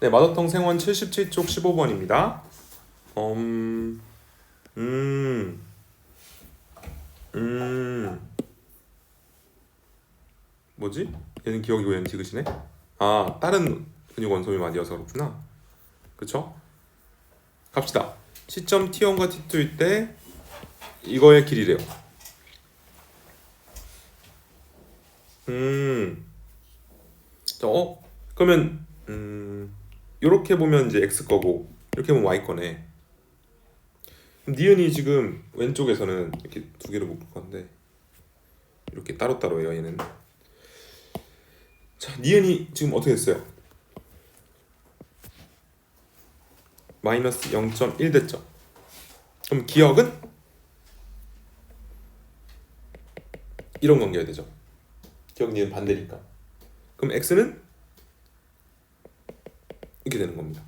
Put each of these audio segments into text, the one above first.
네, 마더텅 생원 77쪽 15번입니다. 음, 음, 음, 뭐지? 얘는 기억이고 얘는 디귿이네. 아, 다른 근육 원소미 많이어서 그렇구나. 그쵸? 갑시다. 시점 T1과 T2일 때 이거의 길이래요. 음, 자, 어? 그러면 음, 이렇게 보면 이제 x 거고 이렇게 보면 y 거네. 니은이 지금 왼쪽에서는 이렇게 두 개로 묶을 건데 이렇게 따로따로예요 얘는. 자, 니은이 지금 어떻게 됐어요? 마이너스 0.1 됐죠. 그럼 기억은 이런 관계가 되죠. 기억 니은 반대니까. 그럼 x는 이렇게 되는 겁니다.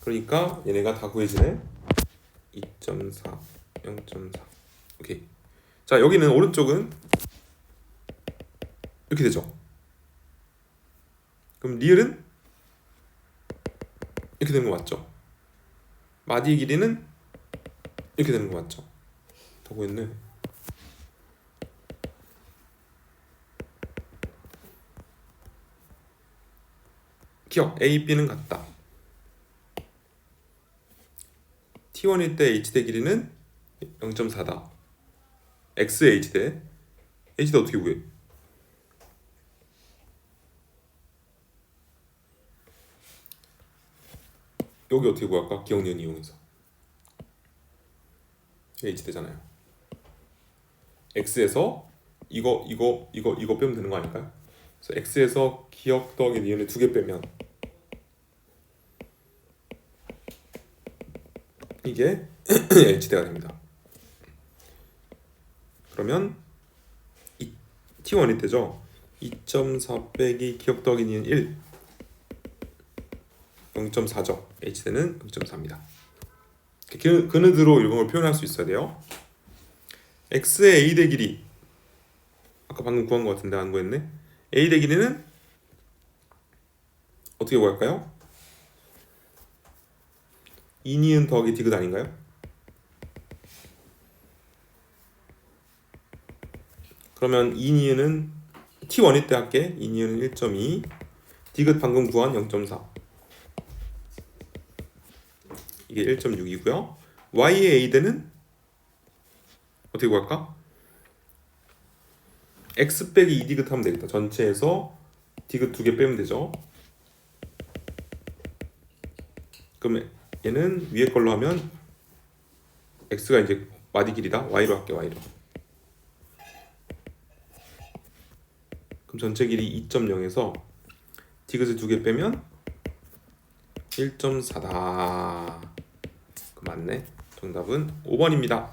그러니까 얘네가 다 구해지네. 2.4, 0.4. 오케이. 자 여기는 오른쪽은 이렇게 되죠. 그럼 리을은 이렇게 되는 거 맞죠? 마디 길이는 이렇게 되는 거 맞죠? 다 구했네. 기억 A, B는 같다. T1일 때 H대 길이는 0.4다. X H대 H대 어떻게 구해? 여기 어떻게 구할까? 기억니은 이용해서 H대잖아요. X에서 이거 이거 이거 이거 빼면 되는 거 아닐까요? 그래서 X에서 기억 더하기 니은을 두 개 빼면 이게 H대가 됩니다. 그러면 이 T1이 되죠. 2.4 빼기 기억 더하기 니은 1 0.4죠. H대는 0.4입니다. 그, 그느드로 걸 표현할 수 있어야 돼요. X의 A대 길이 아까 방금 구한 것 같은데 안 구했네. A대 길이는 어떻게 구할까요? 2니은 더하기 디귿 아닌가요? 그러면 2니은은 T1일 때 할게 2니은은 1.2 디귿 방금 구한 0.4 이게 1.6이고요 Y의 A대는 어떻게 구할까? X 빼기 2 디귿 하면 되겠다 전체에서 디귿 두 개 빼면 되죠 그러면 얘는 위에 걸로 하면 x가 이제 마디 길이다. y로 할게 y로. 그럼 전체 길이 2.0에서 디귿을 두 개 빼면 1.4다. 그 맞네. 정답은 5번입니다.